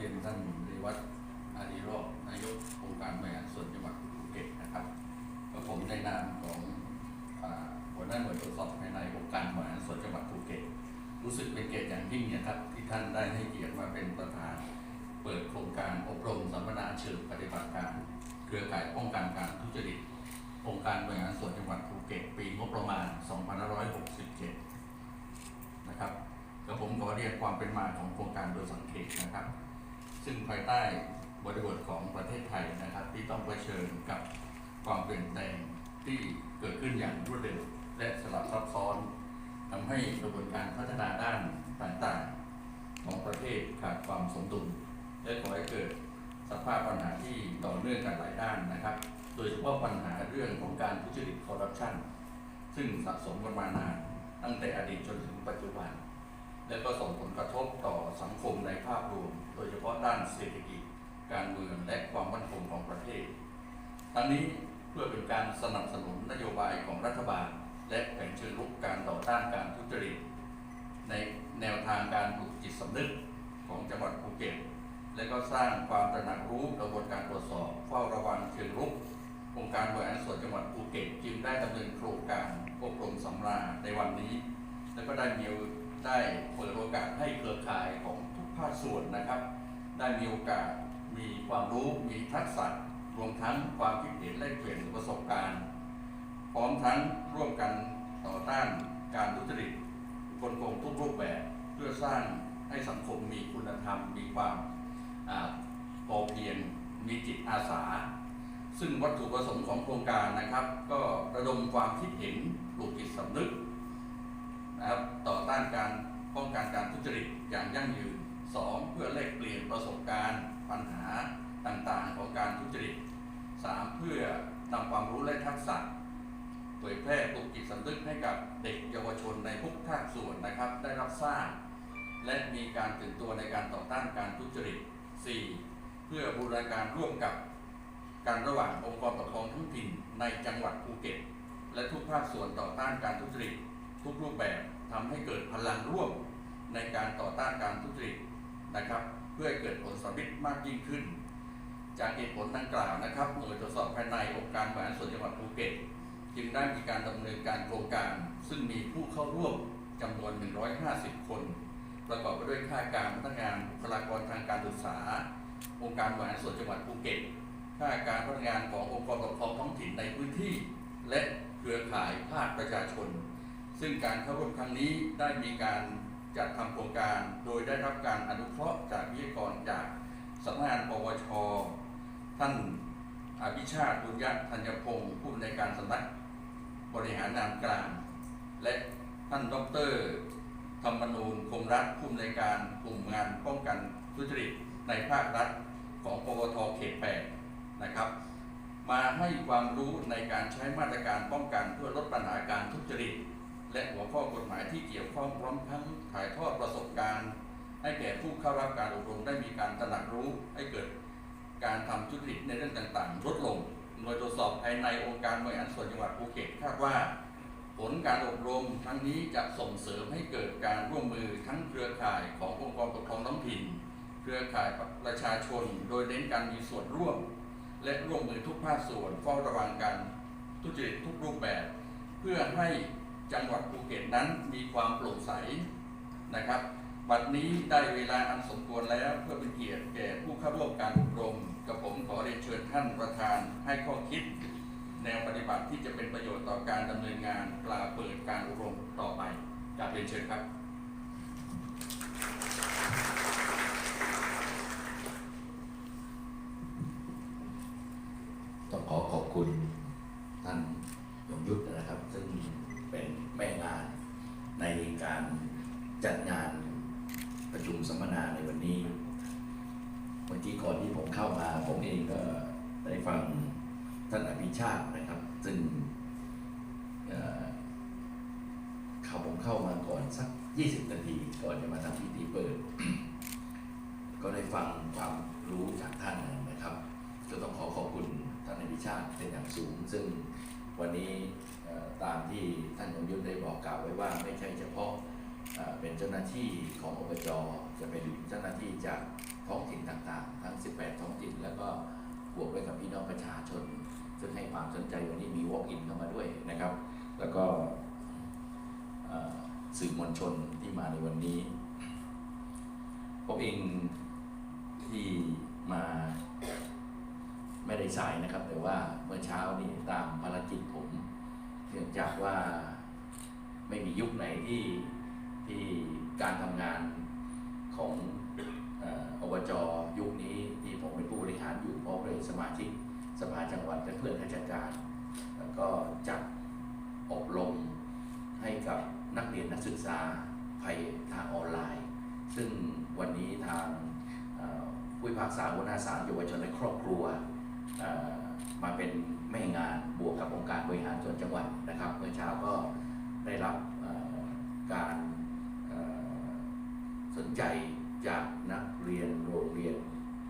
เรียนท่านริวัฒน์อารีรจน์นายกองค์การบริหารส่วนจังหวัดภูเก็ตนะครับก็ผมในนามของอ่าหัวหน้าหน่วยตรวจสอบภายในองค์การบริหารส่วนจังหวัดภูเก็ตรู้สึกเป็นเกียรติอย่างยิ่งนี่ยครับที่ท่านได้ให้เกียรติมาเป็นประธาน เปิดโครงการอบรมสัมมนาเชิงปฏิบัติการ เครือข่ายป้องกันการทุจริตองค์การบริหารส่วนจังหวัดภูเก็ตปีงบประมาณ 2567 นะครับก็ผมขอเรียกความเป็นมาของโครงการโดยสังเกตนะครับ ซึ่งภายใต้บริบทของประเทศไทยนะครับ ที่ต้องเผชิญกับความเปลี่ยนแปลงที่เกิดขึ้นอย่างรวดเร็วและสลับซับซ้อนทำให้กระบวนการพัฒนาด้านต่างๆ ของประเทศขาดความสมดุลและก่อให้เกิดสภาพปัญหาที่ต่อเนื่องกันหลายด้านนะครับ โดยเฉพาะปัญหาเรื่องของการทุจริตคอร์รัปชันซึ่งสะสมกันมานานตั้งแต่อดีตจนถึงปัจจุบัน และก็ส่งผลกระทบต่อสังคมในภาพรวม โดยเฉพาะด้านเศรษฐกิจ การเมืองและความมั่นคงของประเทศ ทั้งนี้เพื่อเป็นการสนับสนุนนโยบายของรัฐบาล และแผนเชิงรุกการต่อต้านการทุจริตในแนวทางการปลูกจิตสำนึกของจังหวัดภูเก็ต และก็สร้างความตระหนักรู้กระบวนการตรวจสอบเฝ้าระวังเชิงรุกองค์การบริหารส่วนจังหวัดภูเก็ตจึงได้ดำเนินโครงการอบรมสัมมนาในวันนี้ แล้วก็ได้มี ได้เปิดโอกาสให้เครือข่ายของทุกภาคส่วนนะครับ ได้มีโอกาสมีความรู้มีทักษะรวมทั้งความคิดเห็นแลกเปลี่ยนประสบการณ์พร้อมทั้งร่วมกันต่อต้านการทุจริตกลโกงทุกรูปแบบเพื่อสร้างให้สังคมมีคุณธรรม มีความอพอเพียงมีจิตอาสา ซึ่งวัตถุประสงค์ของโครงการนะครับ ก็ระดมความคิดเห็นปลูกจิตสำนึก นะครับต่อต้านการป้องกันการทุจริตอย่างยั่งยืนสองเพื่อแลกเปลี่ยนประสบการณ์ปัญหาต่างๆ ของการทุจริตสามเพื่อนำความรู้และทักษะเผยแพร่ปลุกจิตสำนึกให้กับเด็กเยาวชนในทุกภาคส่วนนะครับ ได้รับทราบ และมีการตื่นตัวในการต่อต้านการทุจริต 4. เพื่อบูรณาการร่วมกับการระหว่างองค์กรปกครองท้องถิ่นในจังหวัดภูเก็ต และทุกภาคส่วนต่อต้านการทุจริต ทุกรูปแบบทำให้เกิดพลังร่วมในการต่อต้านการทุจริตนะครับ เพื่อเกิดผลสำเร็จมากยิ่งขึ้น จากเหตุผลดังกล่าวนะครับหน่วยตรวจสอบภายในองค์การบริหารส่วนจังหวัดภูเก็ตจึงได้มีการดำเนินการโครงการ ซึ่งมีผู้เข้าร่วมจำนวน 150 คน ประกอบไปด้วยข้าการพนักงานบุคลากรทางการศึกษา องค์การบริหารส่วนจังหวัดภูเก็ตข้าการพนักงานขององค์กรปกครองท้องถิ่นในพื้นที่ และเครือข่ายภาคประชาชน ซึ่งการเข้าร่วมครั้งนี้ได้มีการจัดทำโครงการ โดยได้รับการอนุเคราะห์จากวิทยากรจากสำนักงานปวช ท่านอภิชาติบุญยธัญพงศ์ผู้อำนวยการสำนักบริหารงานกลาง และท่านดร ธรรมนูญคมรัฐผู้อำนวยการกลุ่มงานป้องกันทุจริตในภาครัฐของปวทเขต8นะครับ มาให้ความรู้ในการใช้มาตรการป้องกันเพื่อลดปัญหาการทุจริต และหัวข้อกฎหมายที่เกี่ยวข้องพร้อมทั้งถ่ายทอดประสบการณ์ ให้แก่ผู้เข้ารับการอบรมได้มีการตระหนักรู้ ให้เกิดการทำทุจริตในเรื่องต่างๆ ลดลง หน่วยตรวจสอบภายในองค์การบริหารส่วนจังหวัดภูเก็ตคาดว่า ผลการอบรมครั้งนี้จะส่งเสริมให้เกิดการร่วมมือทั้งเครือข่ายขององค์กรปกครองท้องถิ่น เครือข่ายประชาชน โดยเน้นการมีส่วนร่วม และร่วมมือทุกภาคส่วนเฝ้าระวังการทุจริตทุกรูปแบบ เพื่อให้ จังหวัดภูเก็ตนั้นมีความโปร่งใสนะครับบัดนี้ได้เวลาอันสมควรแล้วเพื่อเป็นเกียรติแก่ผู้เข้าร่วมการอบรมกับผมขอเรียนเชิญท่านประธานให้ข้อคิด แนวปฏิบัติที่จะเป็นประโยชน์ต่อการดำเนินงานกล่าวเปิดการอบรมต่อไปกราบเรียนเชิญครับ ต้องขอขอบคุณท่านยงยุทธนะครับ ซึ่งเป็นแม่งานในการจัดงานประชุมสัมมนาในวันนี้ เมื่อกี้ก่อนที่ผมเข้ามา ผมเองก็ได้ฟังท่านอภิชาตินะครับ ซึ่งเอ่อเขาผมเข้ามาก่อนสัก 20 นาที ก่อนจะมาทำพิธีเปิด ก็ได้ฟังความรู้จากท่านนะครับ ก็ต้องขอขอบคุณท่านอภิชาติเป็นอย่างสูง ซึ่งวันนี้เอ่อตามที่ท่านยงยุทธได้บอกกล่าวไว้ว่าไม่ใช่เฉพาะ อ่าเป็น เจ้าหน้าที่ของอบจจะเป็นเจ้าหน้าที่จากท้องถิ่นต่างๆ ทั้ง 18 ท้องถิ่น แล้วก็บวกด้วยกับพี่น้องประชาชน ซึ่งให้ความสนใจวันนี้มี walk in เข้ามาด้วยนะครับ แล้วก็สื่อมวลชนที่มาในวันนี้ผมเองที่มาไม่ได้สายนะครับ แต่ว่าเมื่อเช้านี่ตามภารกิจผม เนื่องจากว่าไม่มียุคไหนที่ ที่การทำงานของอบจยุคนี้ที่ผมเป็นผู้บริหารอยู่พร้อมด้วยสมาชิกสภาจังหวัดและเพื่อนข้าราชการ แล้วก็จัดอบรมให้กับนักเรียนนักศึกษาภายทางออนไลน์ ซึ่งวันนี้ทางผู้พิพากษาหัวหน้าศาลเยาวชนและครอบครัวมาเป็นแม่งานบวกกับองค์การบริหารส่วนจังหวัดนะครับเมื่อเช้าก็ได้รับการ สนใจจากนักเรียนโรงเรียน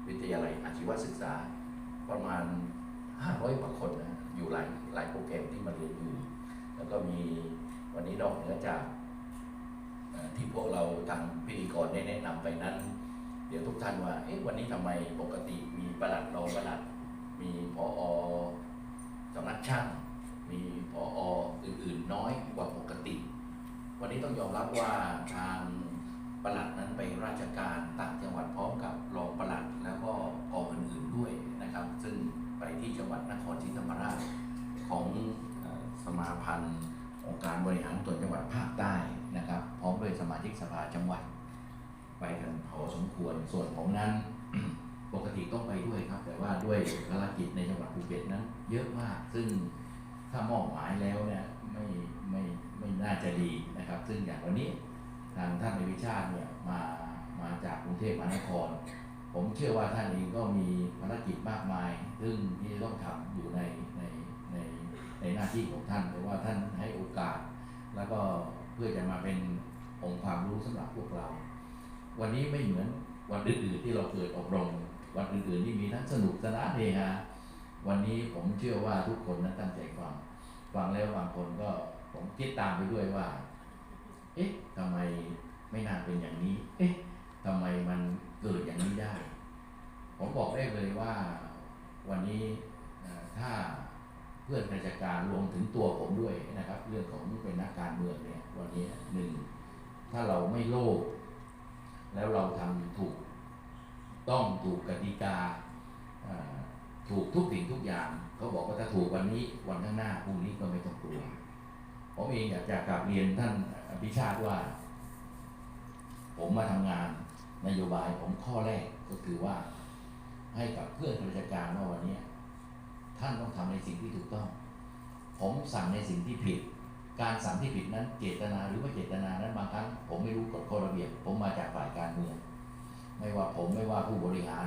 วิทยาลัยอาชีวศึกษา ประมาณ 500กว่าคนนะอยู่หลายหลายโปรแกรมที่มาเรียนอยู่ แล้วก็มีวันนี้นอกเหนือจากที่พวกเราทางพิธีกรได้แนะนำไปนั้น เดี๋ยวทุกท่านว่าเอ๊ะวันนี้ทำไมปกติมีประหลัดรองประหลัด มีพอสำนักช่าง มีพออื่นๆน้อยกว่าปกติ วันนี้ต้องยอมรับว่าทาง ประหลัดนั้นไปราชการต่างจังหวัดพร้อมกับรองประหลัดแล้วก็กองอื่นๆด้วยนะครับ ซึ่งไปที่จังหวัดนครศรีธรรมราชของสมาพันธ์องค์การบริหารส่วนจังหวัดภาคใต้นะครับ พร้อมด้วยสมาชิกสภาจังหวัด ไปกันพอสมควรส่วนผมนั้น ปกติต้องไปด้วยครับ แต่ว่าด้วยภารกิจในจังหวัดภูเก็ตนั้น เยอะมากซึ่งถ้ามอบหมายแล้วเนี่ยไม่ไม่ไม่น่าจะดีนะครับ ซึ่งอย่างวันนี้ ทางท่านในวิชาติเนี่ยมามาจากกรุงเทพมหานคร ผมเชื่อว่าท่านเองก็มีภารกิจมากมาย ซึ่งที่จะต้องทำอยู่ในในในในหน้าที่ของท่านแต่ว่าท่านให้โอกาส แล้วก็เพื่อจะมาเป็นองค์ความรู้สำหรับพวกเรา วันนี้ไม่เหมือนวันอื่นๆที่เราเคยอบรม วันอื่นๆที่มีทั้งสนุกสนานเฮฮาวันนี้ผมเชื่อว่าทุกคนนั้นตั้งใจฟังฟังแล้วบางคนก็ผมคิดตามไปด้วยว่า เอ๊ะทำไมไม่น่าเป็นอย่างนี้ เอ๊ะทำไมมันเกิดอย่างนี้ได้ ผมบอกได้เลยว่าวันนี้ถ้าเพื่อนราชการรวมถึงตัวผมด้วยนะครับ เรื่องของเป็นนักการเมืองเนี่ยวันนี้หนึ่งถ้าเราไม่โลภแล้วเราทำถูกต้องถูกกติกาอ่าถูกทุกสิ่งทุกอย่างเขาบอกว่าถ้าถูกวันนี้วันข้างหน้าพรุ่งนี้ก็ไม่ต้องกลัว ผมเองอยากจะกราบเรียนท่านอภิชาติว่า ผมมาทำงานนโยบายผมข้อแรกก็คือว่า ให้กับเพื่อนราชการว่าวันนี้ท่านต้องทำในสิ่งที่ถูกต้อง ผมสั่งในสิ่งที่ผิด การสั่งที่ผิดนั้นเจตนาหรือว่าเจตนานั้นบางครั้งผมไม่รู้กฎข้อระเบียบ ผมมาจากฝ่ายการเมือง ไม่ว่าผมไม่ว่าผู้บริหาร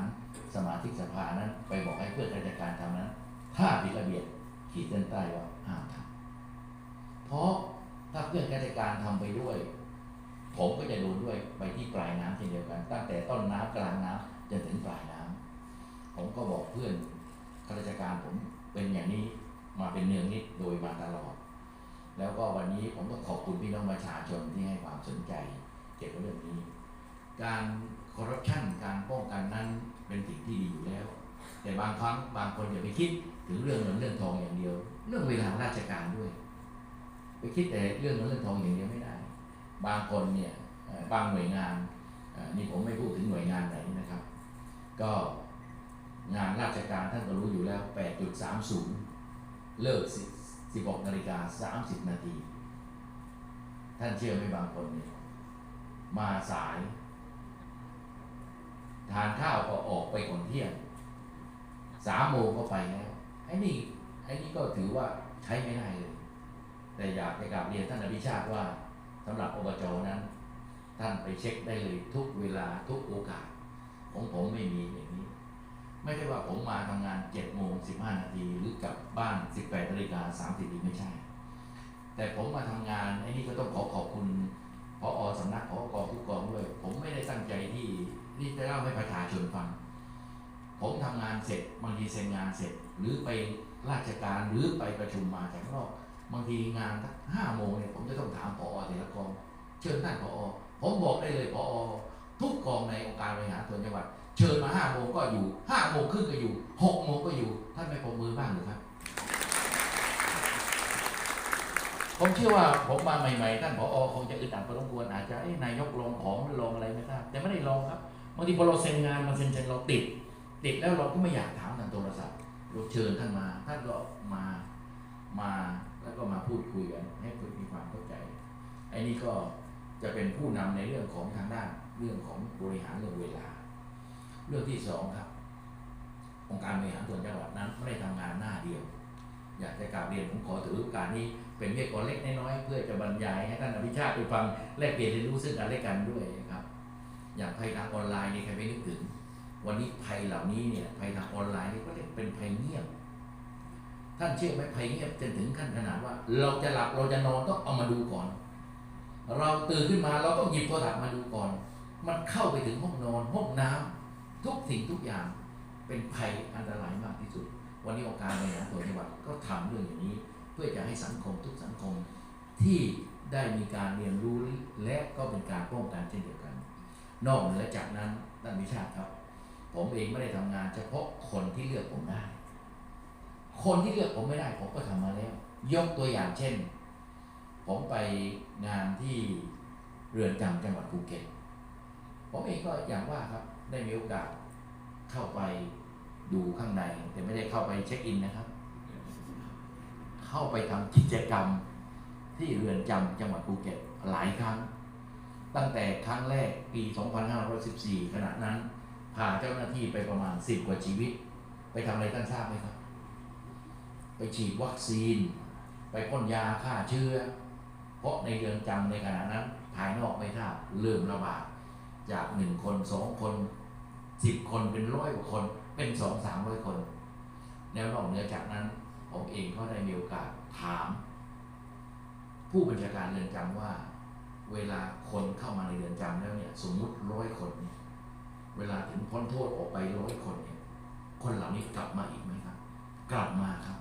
สมาชิกสภานั้น ไปบอกให้เพื่อนราชการทำนั้น ถ้าผิดระเบียบขีดเส้นใต้ว่าห้ามทำ เพราะถ้าเพื่อนข้าราชการทำไปด้วย ผมก็จะโดนด้วยไปที่ปลายน้ำเช่นเดียวกัน ตั้งแต่ต้นน้ำกลางน้ำจนถึงปลายน้ำผมก็บอกเพื่อนข้าราชการผมเป็นอย่างนี้มาเป็นเนืองนิดโดยมาตลอด แล้วก็วันนี้ผมก็ขอบคุณพี่น้องประชาชนที่ให้ความสนใจเกี่ยวกับเรื่องนี้ การคอร์รัปชันการป้องกันนั้นเป็นสิ่งที่ดีอยู่แล้ว แต่บางครั้งบางคนอย่าไปคิดถึงเรื่องเงินเรื่องทองอย่างเดียว เรื่องเวลาราชการด้วย ไปคิดแต่เรื่องเงินเรื่องทองอย่างเดียวไม่ได้ บางคนเนี่ยบางหน่วยงานนี่ผมไม่พูดถึงหน่วยงานไหนนะครับ ก็งานราชการท่านก็รู้อยู่แล้ว 8.30 เลิก10 16นาฬิกา30 นาที ท่านเชื่อไหมบางคนเนี่ยมาสาย ทานข้าวก็ออกไปก่อนเที่ยงสามโมงก็ไปแล้วไอ้นี่ไอ้นี่ก็ถือว่าใช้ไม่ได้เลย แต่อยากจะกราบเรียนท่านอภิชาติว่าสำหรับอบจนั้น ท่านไปเช็คได้เลยทุกเวลาทุกโอกาส ของผมไม่มีอย่างนี้ ไม่ใช่ว่าผมมาทำงาน7โมง15นาทีหรือกลับบ้าน 18นาฬิกา30นาทีไม่ใช่ แต่ผมมาทำงานไอ้นี่ก็ต้องขอขอบคุณพออสำนักพอกองทุกกองด้วย ผมไม่ได้ตั้งใจที่ที่จะเล่าให้ประชาชนฟัง ผมทำงานเสร็จบางทีเซ็นงานเสร็จ หรือไปราชการหรือไปประชุมมาจากนอก บางทีงานสักห้าโมงเนี่ยผมจะต้องถามพอแต่ละกอง เชิญท่านผอผมบอกได้เลยผอทุกกองในองค์การบริหารส่วนจังหวัด เชิญมาห้าโมงก็อยู่ห้าโมงครึ่งก็อยู่หกโมงก็อยู่ท่านไม่ปรบมือบ้างหรือครับ ผมเชื่อว่าผมมาใหม่ๆท่านผอคงจะอึดอัดพอสมควรอาจจะเอ้นายกลงของหรือลงอะไรไม่ทราบแต่ไม่ได้ลงครับบางทีพอเราเซ็นงานมาเซ็นเซ็นเราติด ติดแล้วเราก็ไม่อยากถามทางโทรศัพท์เราเชิญท่านมาท่านก็มามา แล้วก็มาพูดคุยกันให้คนมีความเข้าใจไอ้นี่ก็จะเป็นผู้นำในเรื่องของทางด้านเรื่องของบริหารเรื่องเวลา เรื่องที่สองครับองค์การบริหารส่วนจังหวัดนั้นไม่ได้ทำงานหน้าเดียว อยากจะกราบเรียนผมขอถือโอกาสนี้เป็นเมฆกรเล็กน้อยเพื่อจะบรรยายให้ท่านอภิชาติไปฟังแลกเปลี่ยนเรียนรู้ซึ่งกันและกันด้วยนะครับ อย่างภัยทางออนไลน์นี่ใครไม่นึกถึง วันนี้ภัยเหล่านี้เนี่ยภัยทางออนไลน์นี่ก็เรียกเป็นภัยเงียบ ท่านเชื่อไหมภัยเงียบจนถึงขั้นขนาดว่า เราจะหลับเราจะนอนต้องเอามาดูก่อน เราตื่นขึ้นมาเราต้องหยิบโทรศัพท์มาดูก่อน มันเข้าไปถึงห้องนอนห้องน้ำทุกสิ่งทุกอย่างเป็นภัยอันตรายมากที่สุด วันนี้องค์การบริหารส่วนจังหวัดก็ทำเรื่องอย่างนี้ เพื่อจะให้สังคมทุกสังคมที่ได้มีการเรียนรู้และก็เป็นการป้องกันเช่นเดียวกัน นอกเหนือจากนั้นท่านวิชาติครับ ผมเองไม่ได้ทำงานเฉพาะคนที่เลือกผมได้ คนที่เลือกผมไม่ได้ผมก็ทำมาแล้ว ยกตัวอย่างเช่น ผมไปงานที่เรือนจำจังหวัดภูเก็ตผมเองก็อย่างว่าครับได้มีโอกาสเข้าไปดูข้างใน แต่ไม่ได้เข้าไปเช็คอินนะครับ เข้าไปทำกิจกรรมที่เรือนจำจังหวัดภูเก็ตหลายครั้ง ตั้งแต่ครั้งแรกปี 2514 ขณะนั้นพาเจ้าหน้าที่ไปประมาณ 10 กว่าชีวิต ไปทำอะไรท่านทราบไหมครับ ไปฉีดวัคซีน ไปพ่นยาฆ่าเชื้อ เพราะในเรือนจำในขณะนั้นภายนอกไม่ทราบเริ่มระบาดจากหนึ่งคนสองคนสิบคนเป็นร้อยกว่าคนเป็นสองสามร้อยคน แล้วนอกเหนือจากนั้นผมเองก็ได้มีโอกาสถาม ผู้บัญชาการเรือนจำว่า เวลาคนเข้ามาในเรือนจำแล้วเนี่ย สมมุติร้อยคนเนี่ยเวลาถึงพ้นโทษออกไปร้อยคนเนี่ย คนเหล่านี้กลับมาอีกไหมครับ กลับมาครับ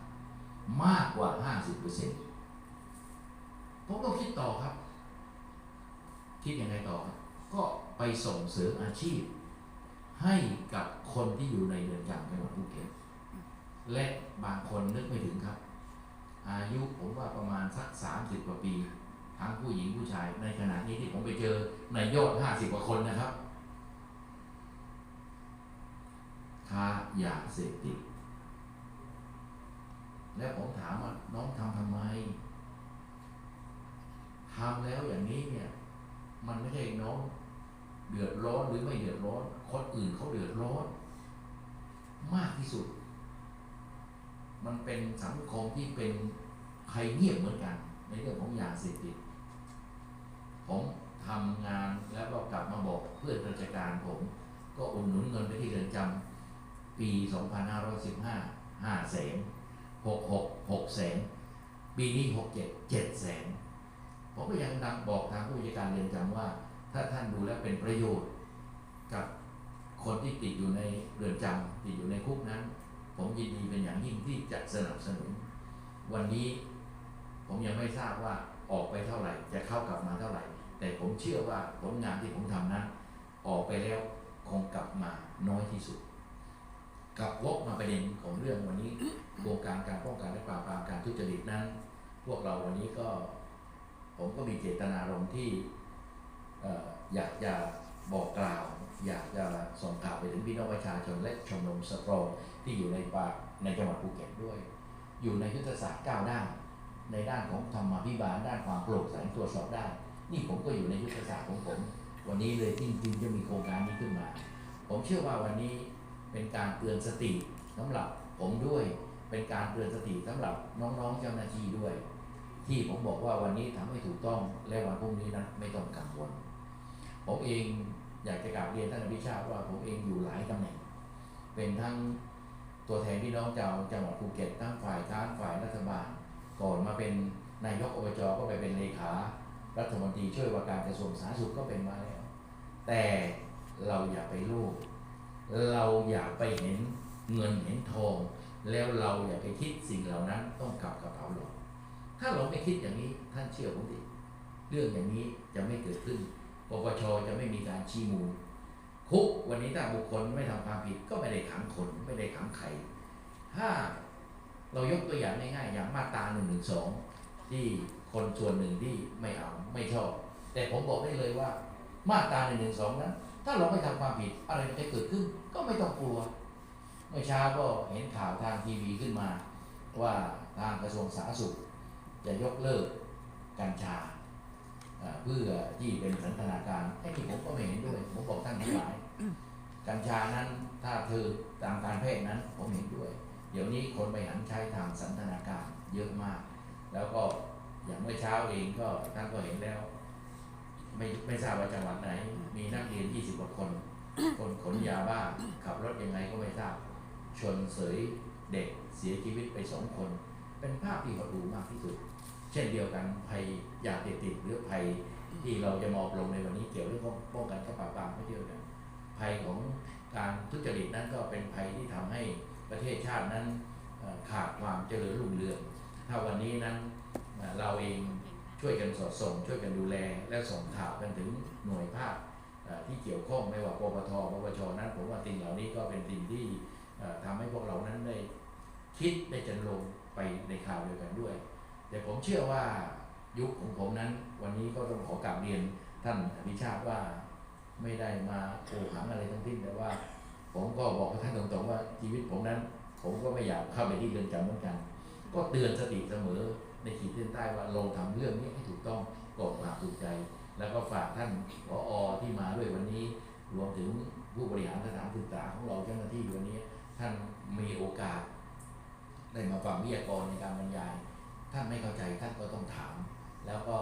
มากกว่าห้าสิบเปอร์เซ็นต์ผมก็คิดต่อครับ คิดยังไงต่อครับ ก็ไปส่งเสริมอาชีพ ให้กับคนที่อยู่ในเรือนจำจังหวัดภูเก็ตและบางคนนึกไม่ถึงครับ อายุผมว่าประมาณสักสามสิบกว่าปี ทั้งผู้หญิงผู้ชายในขณะนี้ที่ผมไปเจอในยอดห้าสิบกว่าคนนะครับค้ายาเสพติด แล้วผมถามว่าน้องทำทำไมทำแล้วอย่างนี้เนี่ย มันไม่ใช่น้องเดือดร้อนหรือไม่เดือดร้อนคนอื่นเขาเดือดร้อน มากที่สุด มันเป็นสังคมที่เป็นใครเงียบเหมือนกัน ในเรื่องของยาเสพติดผมทำงานแล้วก็กลับมาบอกเพื่อนราชการผม ก็อุดหนุนเงินไปที่เรือนจำปี 2515 5แสน 66 6แสนปีนี้67 7แสนผมก็ยังดังบอกทางผู้จัดการเรือนจำว่า ถ้าท่านดูแล้วเป็นประโยชน์กับคนที่ติดอยู่ในเรือนจำติดอยู่ในคุกนั้น ผมยินดีเป็นอย่างยิ่งที่จะสนับสนุน วันนี้ผมยังไม่ทราบว่าออกไปเท่าไหร่ จะเข้ากลับมาเท่าไหร่ แต่ผมเชื่อว่าผลงานที่ผมทำนั้น ออกไปแล้วคงกลับมาน้อยที่สุด กับวกมาประเด็นของเรื่องวันนี้โครงการการป้องกันและปราบปรามการทุจริตนั้น พวกเราวันนี้ก็ ผมก็มีเจตนารมณ์ที่อยากจะบอกกล่าว อยากจะส่งข่าวไปถึงพี่น้องประชาชนและชมรมสตรองที่อยู่ในป่าในจังหวัดภูเก็ตด้วย อยู่ในยุทธศาสตร์ก้าวด้านในด้านของธรรมาภิบาลด้านความโปร่งใสตรวจสอบได้นี่ผมก็อยู่ในยุทธศาสตร์ของผม วันนี้เลยจริงๆจะมีโครงการนี้ขึ้นมา ผมเชื่อว่าวันนี้ เป็นการเตือนสติสำหรับผมด้วย เป็นการเตือนสติสำหรับน้องๆเจ้าหน้าที่ด้วย ที่ผมบอกว่าวันนี้ทำให้ถูกต้องและวันพรุ่งนี้นั้นไม่ต้องกังวลผมเองอยากจะกราบเรียนท่านอภิชาว่าผมเองอยู่หลายตำแหน่ง เป็นทั้งตัวแทนพี่น้องชาวจังหวัดภูเก็ตทั้งฝ่ายค้านฝ่ายรัฐบาล ก่อนมาเป็นนายกอบจก็ไปเป็นเลขา รัฐมนตรีช่วยว่าการกระทรวงสาธารณสุขก็เป็นมาแล้ว แต่เราอย่าไปโลภ เราอย่าไปเห็นเงินเห็นทอง แล้วเราอย่าไปคิดสิ่งเหล่านั้นต้องกลับกระเป๋าเราถ้าเราไม่คิดอย่างนี้ท่านเชื่อผมดิเรื่องอย่างนี้จะไม่เกิดขึ้นปปชจะไม่มีการชี้มูลคุกวันนี้ถ้าบุคคลไม่ทำความผิดก็ไม่ได้ขังคนไม่ได้ขังใครถ้าเรายกตัวอย่างง่ายๆอย่างมาตราหนึ่งหนึ่งสองที่คนส่วนหนึ่งที่ไม่เอาไม่ชอบ แต่ผมบอกได้เลยว่ามาตราหนึ่งหนึ่งสองนั้น ถ้าเราไม่ทำความผิดอะไรมันจะเกิดขึ้น ก็ไม่ต้องกลัว เมื่อเช้าก็เห็นข่าวทางทีวีขึ้นมา ว่าทางกระทรวงสาธารณสุข จะยกเลิกกัญชาเพื่อที่เป็นสันทนาการไอ้นี่ผมก็ไม่เห็นด้วย ผมบอกท่านทั้งหลาย กัญชานั้นถ้าเธอตามการแพทย์นั้นผมเห็นด้วย เดี๋ยวนี้คนไปหันใช้ทางสันทนาการเยอะมาก แล้วก็อย่างเมื่อเช้าเองก็ท่านก็เห็นแล้ว ไม่ไม่ทราบว่าจังหวัดไหน มีนักเรียน 20กว่าคน คนขนยาบ้าขับรถยังไงก็ไม่ทราบ ชนเสยเด็กเสียชีวิตไปสองคน เป็นภาพที่หดหู่มากที่สุด เช่นเดียวกันภัยยาเสพติดหรือภัยที่เราจะมอบลงในวันนี้เกี่ยวเรื่องป้องกันกับปราบปรามไม่เดียวกันภัยของการทุจริตนั้นก็เป็นภัยที่ทำให้ประเทศชาตินั้นขาดความเจริญรุ่งเรือง ถ้าวันนี้นั้นเราเอง ช่วยกันสอดส่ง ช่วยกันดูแล และส่งข่าวกันถึงหน่วยภาคที่เกี่ยวข้องไม่ว่าปปทปปชนั้น ผมว่าสิ่งเหล่านี้ก็เป็นสิ่งที่เอ่อทำให้พวกเรานั้นได้คิดได้จันลงไปในข่าวเดียวกันด้วย แต่ผมเชื่อว่ายุคของผมนั้น วันนี้ก็ต้องขอกราบเรียนท่านอภิชาติว่าไม่ได้มาโอหังอะไรทั้งสิ้นแต่ว่า ผมก็บอกท่านตรงๆว่าชีวิตผมนั้น ผมก็ไม่อยากเข้าไปที่เรือนจำเหมือนกัน ก็เตือนสติเสมอ ในขีดเส้นใต้ว่าลงทำเรื่องนี้ให้ถูกต้องกฎหมายถูกใจ แล้วก็ฝากท่านผอที่มาด้วยวันนี้ รวมถึงผู้บริหารสถานศึกษาของเราเจ้าหน้าที่วันนี้ ท่านมีโอกาส ได้มาฟังวิทยากรในการบรรยาย ท่านไม่เข้าใจท่านก็ต้องถาม แล้วก็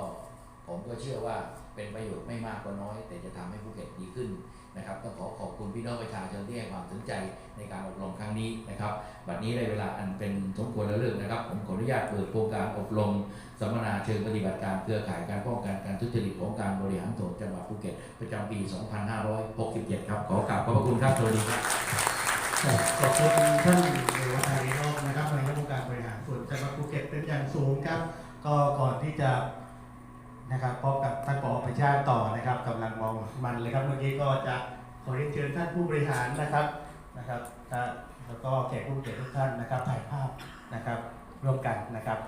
ผมก็เชื่อว่าเป็นประโยชน์ไม่มากก็น้อย แต่จะทำให้ภูเก็ตดีขึ้น นะครับต้องขอขอบคุณพี่น้องประชาชนที่ให้ความสนใจในการอบรมครั้งนี้นะครับบัดนี้ได้เวลาอันเป็นสมควรแล้วเรื่องนะครับ ผมขออนุญาตเปิดโครงการอบรมสัมมนาเชิงปฏิบัติการเครือข่ายการป้องกันการทุจริตของการบริหารส่วนจังหวัดภูเก็ตประจำปี 2567 ครับ ขอกราบขอบพระคุณครับสวัสดีครับขอบคุณท่านเดวัฒน์รอบนะครับในายกองค์การบริหารส่วนจังหวัดภูเก็ตเป็นอย่างสูงครับ ก็ก่อนที่จะ นะครับพบกับท่านปอประชาต่อนะครับกำลังมองมันเลยครับเมื่อกี้ก็จะขอเรียนเชิญท่านผู้บริหารนะครับนะครับแล้วก็แขกผู้เกียรติทุกท่านนะครับถ่ายภาพนะครับร่วมกันนะครับ